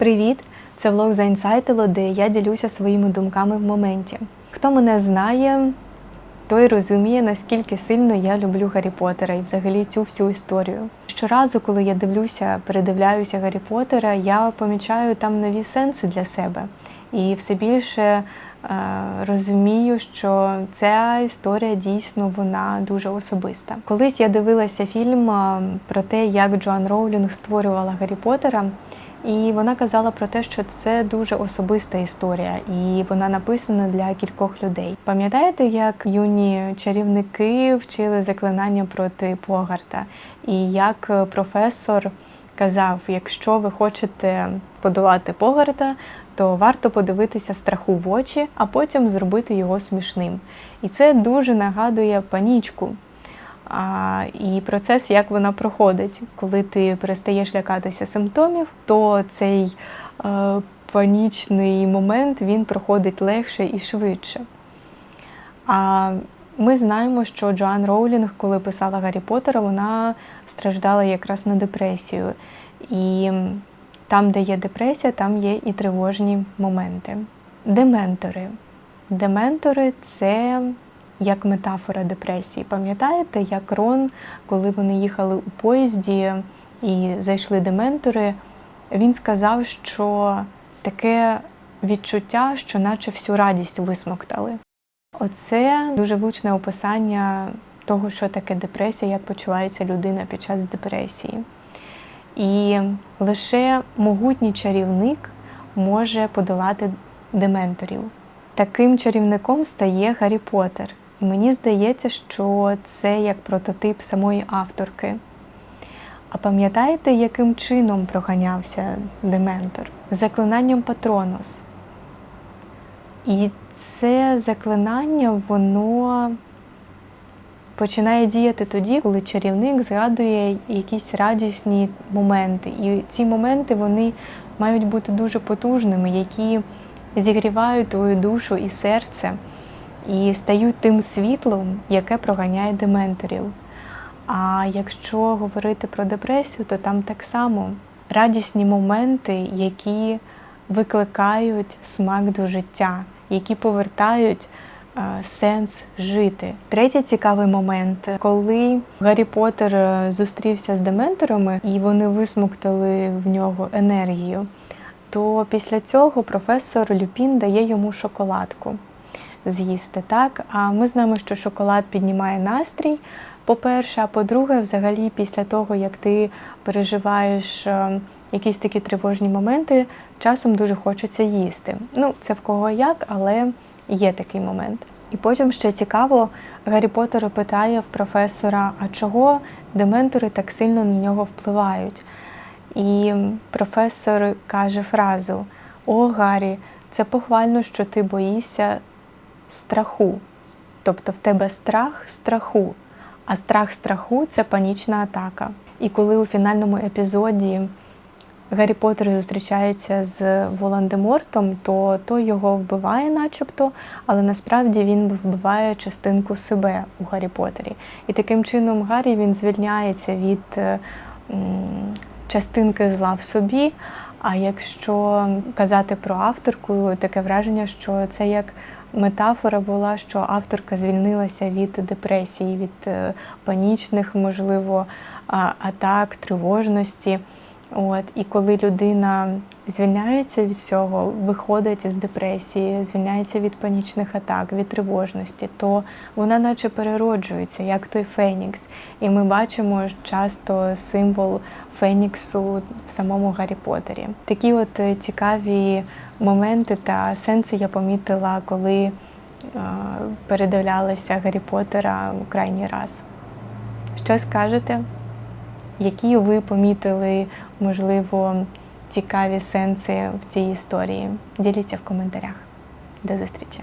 Привіт! Це влог за інсайтило, де я ділюся своїми думками в моменті. Хто мене знає, той розуміє, наскільки сильно я люблю Гаррі Поттера і взагалі цю всю історію. Щоразу, коли я дивлюся, передивляюся Гаррі Поттера, я помічаю там нові сенси для себе. І все більше е, розумію, що ця історія дійсно вона дуже особиста. Колись я дивилася фільм е, про те, як Джоан Роулінг створювала Гаррі Поттера. І вона казала про те, що це дуже особиста історія, і вона написана для кількох людей. Пам'ятаєте, як юні чарівники вчили заклинання проти Погарта, і як професор казав: якщо ви хочете подолати Погарта, то варто подивитися страху в очі, а потім зробити його смішним. І це дуже нагадує панічку. А, І процес, як вона проходить. Коли ти перестаєш лякатися симптомів, то цей е, панічний момент він проходить легше і швидше. А ми знаємо, що Джоан Роулінг, коли писала Гаррі Поттера, вона страждала якраз на депресію. І там, де є депресія, там є і тривожні моменти. Дементори. Дементори це як метафора депресії. Пам'ятаєте, як Рон, коли вони їхали у поїзді і зайшли дементори, він сказав, що таке відчуття, що наче всю радість висмоктали. Оце дуже влучне описання того, що таке депресія, як почувається людина під час депресії. І лише могутній чарівник може подолати дементорів. Таким чарівником стає Гаррі Поттер. Мені здається, що це як прототип самої авторки. А пам'ятаєте, яким чином проганявся Дементор? Заклинанням Патронус. І це заклинання, воно починає діяти тоді, коли чарівник згадує якісь радісні моменти. І ці моменти вони мають бути дуже потужними, які зігрівають твою душу і серце і стають тим світлом, яке проганяє дементорів. А якщо говорити про депресію, то там так само радісні моменти, які викликають смак до життя, які повертають сенс жити. Третій цікавий момент, коли Гаррі Поттер е, зустрівся з дементорами і вони висмоктали в нього енергію, то після цього професор Люпін дає йому шоколадку з'їсти. так? А ми знаємо, що шоколад піднімає настрій. По-перше, а по-друге, взагалі, після того, як ти переживаєш е, якісь такі тривожні моменти, часом дуже хочеться їсти. Ну, це в кого як, але є такий момент. І потім ще цікаво, Гаррі Поттер питає в професора, а чого дементори так сильно на нього впливають? І професор каже фразу: О, Гаррі, це похвально, що ти боїшся страху. Тобто в тебе страх страху, а страх страху це панічна атака. І коли у фінальному епізоді Гаррі Поттер зустрічається з Волан-де-Мортом, то той його вбиває, начебто, але насправді він вбиває частинку себе у Гаррі Поттері. І таким чином Гаррі він звільняється від частинки зла в собі. А якщо казати про авторку, таке враження, що це як метафора була, що авторка звільнилася від депресії, від е, панічних, можливо, атак, тривожності. От, І коли людина звільняється від цього, виходить із депресії, звільняється від панічних атак, від тривожності, то вона наче перероджується, як той Фенікс. І ми бачимо часто символ Феніксу в самому Гаррі Поттері. Такі от е, цікаві моменти та сенси я помітила, коли е, передивлялася Гаррі Поттера крайній раз. Що скажете? Які ви помітили, можливо, цікаві сенси в цій історії? Діліться в коментарях. До зустрічі!